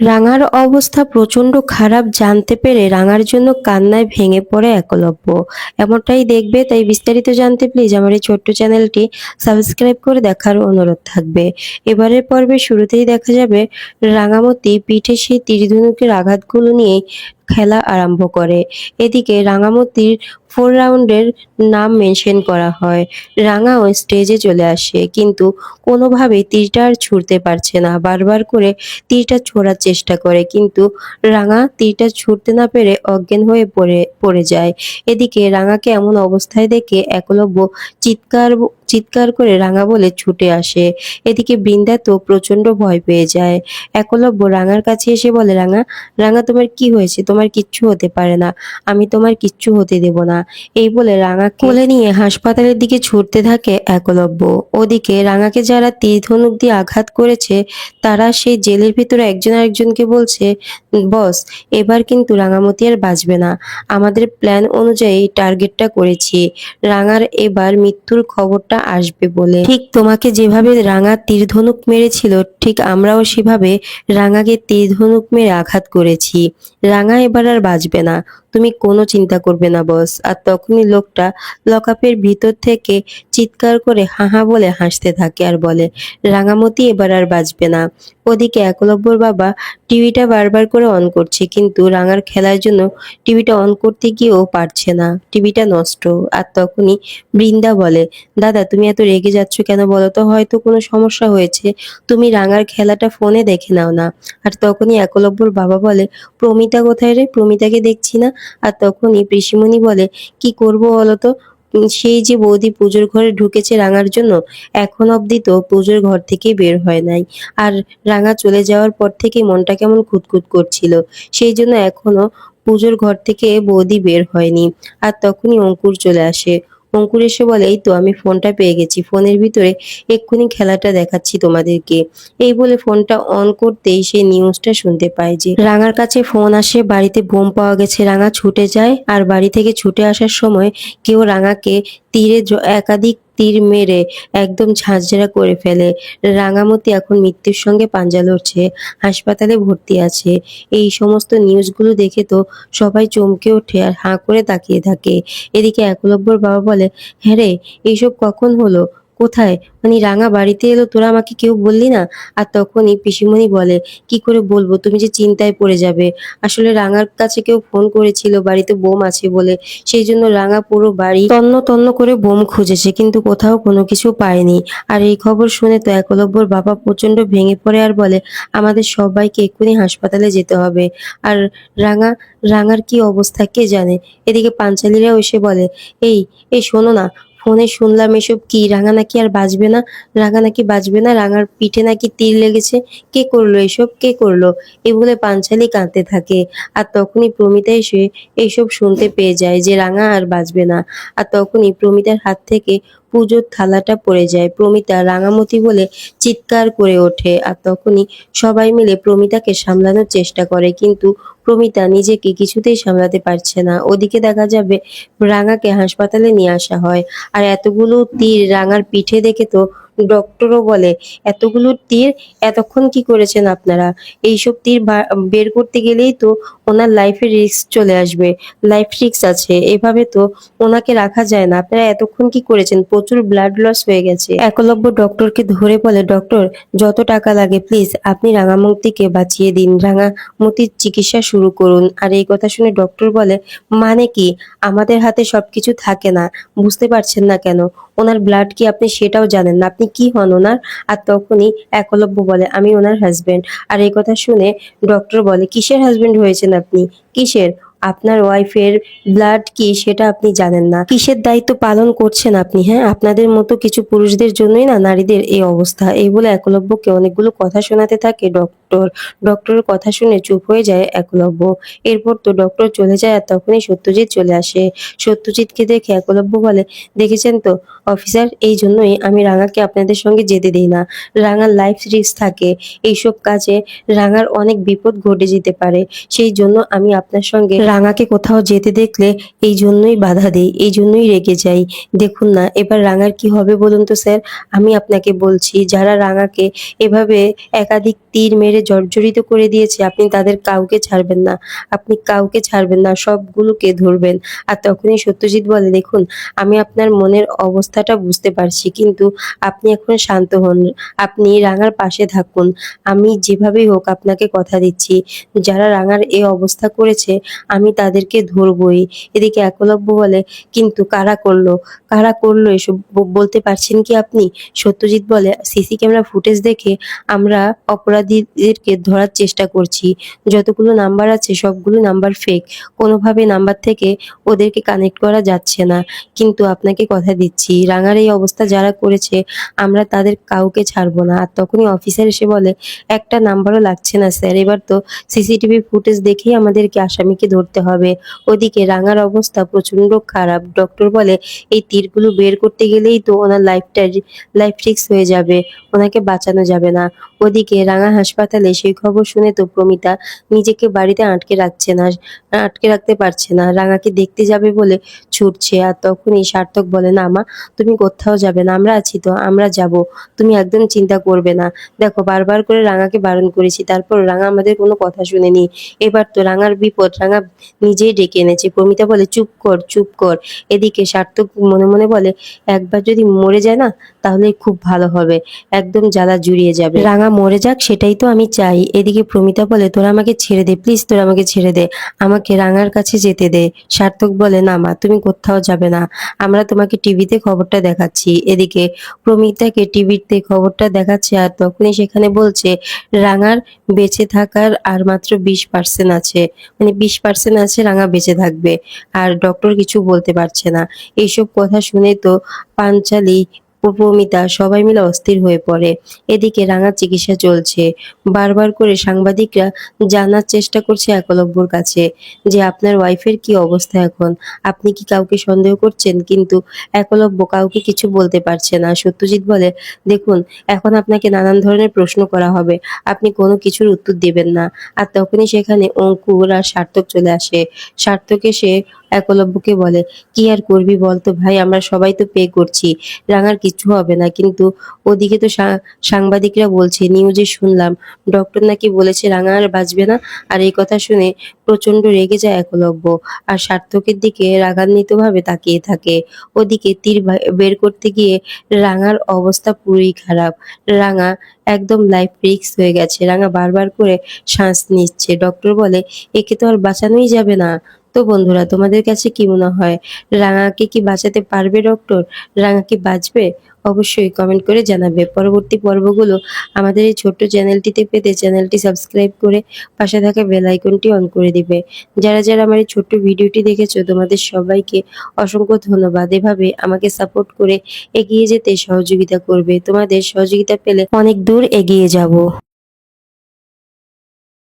রাঙার অবস্থা প্রচণ্ড খারাপ জানতে পেরে রাঙার জন্য কান্নায় ভেঙে পড়ে একলব্য। এমনটাই দেখবে, তাই বিস্তারিত জানতে প্লিজ আমার এই ছোট্ট চ্যানেলটি সাবস্ক্রাইব করে দেখার অনুরোধ থাকবে। এবারের পর্বে শুরুতেই দেখা যাবে, রাঙামতি পিঠে সেই তীরধনুকের আঘাতগুলো নিয়ে খেলা আরম্ভ করে। এদিকে রাঙামতির ফোর রাউন্ডের নাম মেনশন করা হয়। রাঙাও স্টেজে চলে আসে, কিন্তু কোনোভাবেই তীরটা আর ছুটতে পারছে না। বারবার করে তীরটা ছোড়ার চেষ্টা করে, কিন্তু রাঙা তীরটা ছুটতে না পেরে অজ্ঞান হয়ে পড়ে পড়ে যায়। এদিকে রাঙাকে এমন অবস্থায় দেখে একলব্য চিৎকার চিৎকার করে রাঙা বলে ছুটে আসে। এদিকে বৃন্দা তো প্রচণ্ড ভয় পেয়ে যায়। একলব্য রাঙার কাছে এসে বলে, রাঙা রাঙা, তোমার কি হয়েছে? তোমার কিচ্ছু হতে পারে না। আমি তোমার কিচ্ছু হতে দেব না। এই বলে রাঙা কোলে নিয়ে হাসপাতালের দিকে ছুটতে থাকে একলব্য। ওদিকে রাঙাকে যারা তীর ধনুক দিয়ে আঘাত করেছে তারা সেই জেলের ভিতরে একজন আরেকজনকে বলছে বস এবার কিন্তু রাঙামতি আর বাঁচবে না। আমাদের প্ল্যান অনুযায়ী টার্গেটটা করেছি। রাঙার এবার মৃত্যুর খবরটা আসবে বলে। ঠিক তোমাকে যেভাবে রাঙা তীর ধনুক মেরেছিল ঠিক আমরাও সেভাবে রাঙাকে তীর ধনুক মেরে আঘাত করেছি। রাঙা এবার আর বাঁচবে না। তুমি কোনো চিন্তা করবে না, বস। আর তখনই লোকটা লকআপের ভিতর থেকে চিৎকার করে হাহা বলে হাসতে থাকে আর বলে, রাঙামতি এবার আর বাঁচবে না। ওদিকে একলব্যর বাবা টিভিটা বারবার করে অন করছে, কিন্তু রাঙার খেলার জন্য টিভিটা অন করতে গিয়েও পারছে না। টিভিটা নষ্ট। আর তখনই বৃন্দা বলে, দাদা, তুমি এত রেগে যাচ্ছ কেন বলো তো? হয়তো কোনো সমস্যা হয়েছে। তুমি রাঙার খেলাটা ফোনে দেখে নাও না। আর তখনই একলব্যর বাবা বলে, প্রমিতা কোথায় রে? প্রমিতাকে দেখছি না? আর তখনই পিসিমণি বলে, কি করব বলো তো? সেই যে বৌদি পুজোর ঘরে ঢুকেছে রাঙার জন্য, এখন অবধি তো পুজোর ঘর থেকে বের হয় নাই। আর রাঙা চলে যাওয়ার পর থেকে মনটা কেমন খুঁতখুত করছিল। সেই জন্য এখনও পুজোর ঘর থেকে বৌদি বের হয়নি। আর তখনই অঙ্কুর চলে আসে। অঙ্কুর এসে বলে, এই তো, আমি ফোনটা পেয়ে গেছি। ফোনের ভিতরে এক্ষুনি খেলাটা দেখাচ্ছি তোমাদেরকে। এই বলে ফোনটা অন করতেই সে নিউজটা শুনতে পায় যে, রাঙার কাছে ফোন আসে, বাড়িতে বোম পাওয়া গেছে, রাঙা ছুটে যায়। আর বাড়ি থেকে ছুটে আসার সময় কেউ রাঙাকে তীরে একাধিক তীর মেরে একদম ঝাঁঝরা করে ফেলে। রাঙামতি এখন মৃত্যুর সঙ্গে পাঞ্জা লড়ছে, হাসপাতালে ভর্তি আছে। এই সমস্ত নিউজগুলো দেখে তো সবাই চমকে ওঠে আর হাঁ করে তাকিয়ে থাকে। এদিকে একলব্যর বাবা বলে হ্যাঁ রে এইসব কখন হলো? কোথায়? মানে রাঙা বাড়িতে এলো, তোরা আমাকে কেউ বললি না? আর তখনই পিসিমণি বলে, কি করে বলব? তুমি যে চিন্তায় পড়ে যাবে। আসলে রাঙার কাছে কেউ ফোন করেছিল, বাড়িতে বোম আছে বলে। সেই জন্য রাঙা পুরো বাড়ি তন্ন তন্ন করে বোম খুঁজেছে, কিন্তু কোথাও কোনো কিছু পায়নি। আর এই খবর শুনে তো একলব্যর বাবা প্রচণ্ড ভেঙে পড়ে আর বলে, আমাদের সবাইকে এক্ষুনি হাসপাতালে যেতে হবে। আর রাঙা, রাঙার কি অবস্থা কে জানে? এদিকে পাঞ্চালিরাও এসে বলে, এই এই শোনো না ফোনে শুনলাম এসব কি? রাঙা নাকি আর বাঁচবে না? রাঙা নাকি বাঁচবে না? রাঙার পিঠে নাকি তীর লেগেছে? কে করল এসব? কে করল? এ বলে পাঞ্চালি কাঁদতে থাকে। আর তখনই প্রমিতা এসে এইসব শুনতে পেয়ে যায় যে রাঙা আর বাঁচবে না। আর তখনই প্রমিতার হাত থেকে পুজোর থালাটা পড়ে যায়। প্রমিতা রাঙামতি বলে চিৎকার করে ওঠে। আর তখনই সবাই মিলে প্রমিতাকে সামলানোর চেষ্টা করে। কিন্তু প্রমিতা নিজেকে কিছুতেই সামলাতে পারছে না। ওদিকে দেখা যাবে রাঙাকে হাসপাতালে নিয়ে আসা হয়। আর এতগুলো তীর রাঙার পিঠে দেখে তো ডক্টরও বলে, এতগুলো তীর এতক্ষণ কি করেছেন আপনারা? এইসব তীর বের করতে গেলেই তো ওনার লাইফে রিস্ক চলে আসবে লাইফ রিস্ক আছে। এভাবে তো ওনাকে রাখা যায় না। আপনারা এতক্ষণ কি করেছেন? প্রচুর ব্লাড লস হয়ে গেছে। একলব্য ডক্টরকে ধরে বলে, ডক্টর, যত টাকা লাগে প্লিজ আপনি রাঙামতিকে বাঁচিয়ে দিন। রাঙামতির চিকিৎসা শুরু করুন। আর এই কথা শুনে ডক্টর বলে মানে কি? আমাদের হাতে সবকিছু থাকে না। বুঝতে পারছেন না কেন? ওনার ব্লাড কি আপনি সেটাও জানেন না? আপনি কি হন ওনার? আর তখনই একলব্য বলে, আমি ওনার হাজবেন্ড আর এই কথা শুনে ডক্টর বলে, কিসের হাজবেন্ড হয়েছেন আপনি? কিসের? আপনার ওয়াইফের ব্লাড কি সেটা আপনি জানেন না। কিসের দায়িত্ব পালন করছেন আপনি? হ্যাঁ আপনাদের মতো কিছু পুরুষদের জন্যই না নারীদের এই অবস্থা। এই বলে একলব্যকে অনেকগুলো কথা শোনাতে থাকে ডক্টর ডক্টরের কথা শুনে চুপ হয়ে যায় একলব্য। এরপর তো ডক্টর চলে যায় আর তখনই সত্যজিৎ চলে আসে। সত্যজিৎকে দেখে একলব্য বলে, দেখেছেন তো, অফিসার, এই জন্যই আমি রাঙাকে আপনাদের সঙ্গে যেতে দিই না। রাঙার লাইফ রিস্ক থাকে। এইসব কাজে রাঙার অনেক বিপদ ঘটে যেতে পারে। সেই জন্য আমি আপনার সঙ্গে রাঙাকে কোথাও যেতে দেখলে এই জন্যই বাধা দিই, এই জন্যই রেগে যাই। দেখুন না, এবার রাঙার কি হবে বলুন তো, স্যার? আমি আপনাকে বলছি, যারা রাঙাকে এভাবে একাধিক তীর মেরে মেরে জর্জরিত করে দিয়েছে, আপনি তাদের কাউকে ছাড়বেন না। আপনি কাউকে ছাড়বেন না, সবগুলোকে ধরবেন। আর তখনই সত্যজিৎ বলে, দেখুন, আমি আপনার মনের অবস্থাটা বুঝতে পারছি, কিন্তু আপনি এখন শান্ত হন। আপনি রাঙার পাশে থাকুন। আমি যেভাবেই হোক আপনাকে কথা দিচ্ছি। যারা রাঙার এই অবস্থা করেছে, আমি তাদেরকে ধরবই। এদিকে একলব্য বলে, কিন্তু কারা করল? কারা করল এসব? বলতে পারছেন কি আপনি? সত্যজিৎ বলে, সিসি ক্যামেরা ফুটেজ দেখে আমরা অপরাধীদেরকে ধরার চেষ্টা করছি। যতগুলো নাম্বার আছে, সবগুলো নাম্বার ফেক কোনোভাবে নাম্বার থেকে ওদেরকে কানেক্ট করা যাচ্ছে না। কিন্তু আপনাকে কথা দিচ্ছি, রাঙার এই অবস্থা যারা করেছে, আমরা তাদের কাউকে ছাড়বো না। আর তখনই অফিসার এসে বলে, একটা নাম্বারও লাগছে না স্যার এবার তো সিসিটিভি ফুটেজ দেখেই আমাদেরকে আসামিকে ধরতে হবে। ওদিকে রাঙার অবস্থা প্রচণ্ড খারাপ। ডক্টর বলে, এই তীরগুলো বের করতে গেলেই তো ওনার লাইফটা লাইফ রিস্ক হয়ে যাবে। ওনাকে বাঁচানো যাবে না। ওদিকে রাঙা হাসপাতালে সেই খবর শুনে তো প্রমিতা নিজেকে বাড়িতে আটকে রাখছে না, আটকে রাখতে পারছে না। রাঙাকে দেখতে যাবে বলে ছুটছে আর তখনই সার্থক বলে, না মা, তুমি কোথাও যাবে না, আমরা আছি তো, আমরা যাব। তুমি একদম চিন্তা করবে না। দেখো, বারবার করে রাঙাকে বারণ করেছি, তারপর রাঙা আমাদের কোনো কথা শুনেনি। এবার তো রাঙার বিপদ, রাঙা নিজেই ডেকে এনেছে। প্রমিতা বলে, চুপ কর চুপ কর। এদিকে সার্থক মনে মনে বলে, একবার যদি মরে যায় না, তাহলে খুব ভালো হবে। একদম জ্বালা জুড়িয়ে যাবে। রাঙা, মরে যাক, সেটাই তো আমি চাই। এদিকে প্রমিতা বলে, তোরা আমাকে ছেড়ে দে প্লিজ তোরা আমাকে ছেড়ে দে। আমাকে রাঙার কাছে যেতে দে। সার্থক বলে, না মা, তুমি কোথাও যাবে না। আমরা তোমাকে টিভিতে খবরটা দেখাচ্ছি। এদিকে প্রমিতাকে টিভিতে খবরটা দেখাচ্ছে আর তখনই সেখানে বলছে, রাঙার বেঁচে থাকার আর মাত্র বিশ পার্সেন্ট আছে। মানে বিশ পার্সেন্ট আছে, রাঙা বেঁচে থাকবে। আর ডক্টর কিছু বলতে পারছে না। এইসব কথা শুনে তো পাঞ্চালি প্রমিতা সবাই মিলে অস্থির হয়ে পড়ে। এদিকে রাঙার চিকিৎসা চলছে। বারবার করে সাংবাদিকরা জানার চেষ্টা করছে একলব্যর কাছে যে, আপনার ওয়াইফের কি অবস্থা এখন? আপনি কি কাউকে সন্দেহ করছেন? কিন্তু একলব্য কাউকে কিছু বলতে পারছে না। সত্যজিৎ বলে, দেখুন, এখন আপনাকে নানান ধরনের প্রশ্ন করা হবে। আপনি কোনো কিছুর উত্তর দেবেন না। আর তখনই সেখানে অঙ্কুর আর সার্থক চলে আসে। সার্থক এসে একলব্যকে বলে, কি আর করবি বলতো ভাই, আমরা সবাই তো পে করছি, রাঙার কিছু হবে না। কিন্তু ওদিকে তো সাংবাদিকরা বলছে নিউজে শুনলাম ডক্টর নাকি বলেছে রাঙা আর বাঁচবে না। আর এই কথা শুনে প্রচণ্ড রেগে যায় একলব্য, আর সার্থকের দিকে রাগান্বিত ভাবে তাকিয়ে থাকে। ওদিকে তীর বের করতে গিয়ে রাঙার অবস্থা পুরোই খারাপ। রাঙা একদম লাইফ রিক্স হয়ে গেছে। রাঙা বারবার করে শ্বাস নিচ্ছে। ডক্টর বলে, একে তো আর বাঁচানোই যাবে না। তো বন্ধুরা, তোমাদের কাছে কি মনে হয়? রাঙাকে কি বাঁচাতে পারবে ডক্টর রাঙা কি বাঁচবে? অবশ্যই কমেন্ট করে জানাবে। পরবর্তী পর্বগুলো আমাদের এই ছোট্ট চ্যানেলটিতে পেতে চ্যানেলটি সাবস্ক্রাইব করে পাশে থাকা বেল আইকনটি অন করে দিবে। যারা যারা আমার এই ছোট্ট ভিডিওটি দেখেছ, তোমাদের সবাইকে অসংখ্য ধন্যবাদ। এভাবে আমাকে সাপোর্ট করে এগিয়ে যেতে সহযোগিতা করবে। তোমাদের সহযোগিতা পেলে অনেক দূর এগিয়ে যাব।